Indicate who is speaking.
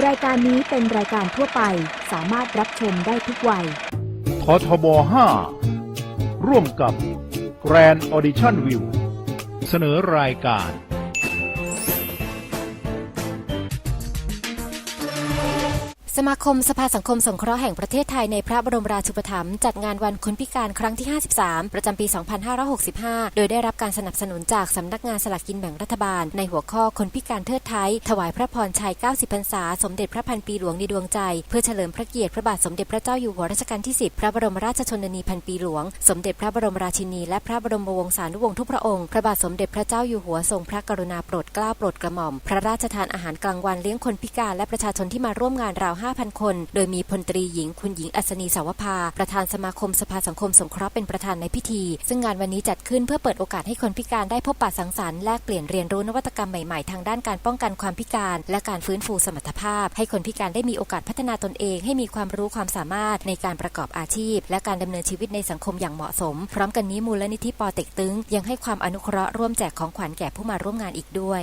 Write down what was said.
Speaker 1: รายการนี้เป็นรายการทั่วไปสามารถรับชมได้ทุกวัย
Speaker 2: ททบ 5 ร่วมกับ Grand Audition View เสนอรายการ
Speaker 3: สมาคมสภาสังคมสงเคราะห์แห่งประเทศไทยในพระบรมราชูปถัมภ์จัดงานวันคนพิการครั้งที่ 53 ประจำปี 2565 โดยได้รับการสนับสนุนจากสำนักงานสลากกินแบ่งรัฐบาล ในหัวข้อคนพิการเทิดไทย ถวายพระพรชัย 90 พรรษา สมเด็จพระพันปีหลวงในดวงใจ เพื่อเฉลิมพระเกียรติพระบาทสมเด็จพระเจ้าอยู่หัวรัชกาลที่ 10 พระบรมราชชนนีพันปีหลวง สมเด็จพระบรมราชินี และพระบรมวงศานุวงศ์ทุกพระองค์ พระบาทสมเด็จพระเจ้าอยู่หัวทรงพระกรุณาโปรดเกล้าโปรดกระหม่อม พระราชทานอาหารกลางวันเลี้ยงคนพิการและประชาชนที่มาร่วมงานราว5,000 คน โดยมีพลตรีหญิงคุณหญิงอัศนีสาวภา ประธานสมาคมสภาสังคมสงเคราะห์เป็นประธานในพิธี ซึ่งงานวันนี้จัดขึ้นเพื่อเปิดโอกาสให้คนพิการได้พบปะสังสรรค์แลกเปลี่ยนเรียนรู้นวัตกรรมใหม่ๆ ทางด้านการป้องกันความพิการ และการฟื้นฟูสมรรถภาพ ให้คนพิการได้มีโอกาสพัฒนาตนเอง ให้มีความรู้ความสามารถในการประกอบอาชีพ และการดำเนินชีวิตในสังคมอย่างเหมาะสม พร้อมกันนี้มูลนิธิปอเต็กตึงยังให้ความอนุเคราะห์ร่วมแจกของขวัญแก่ผู้มาร่วมงานอีกด้วย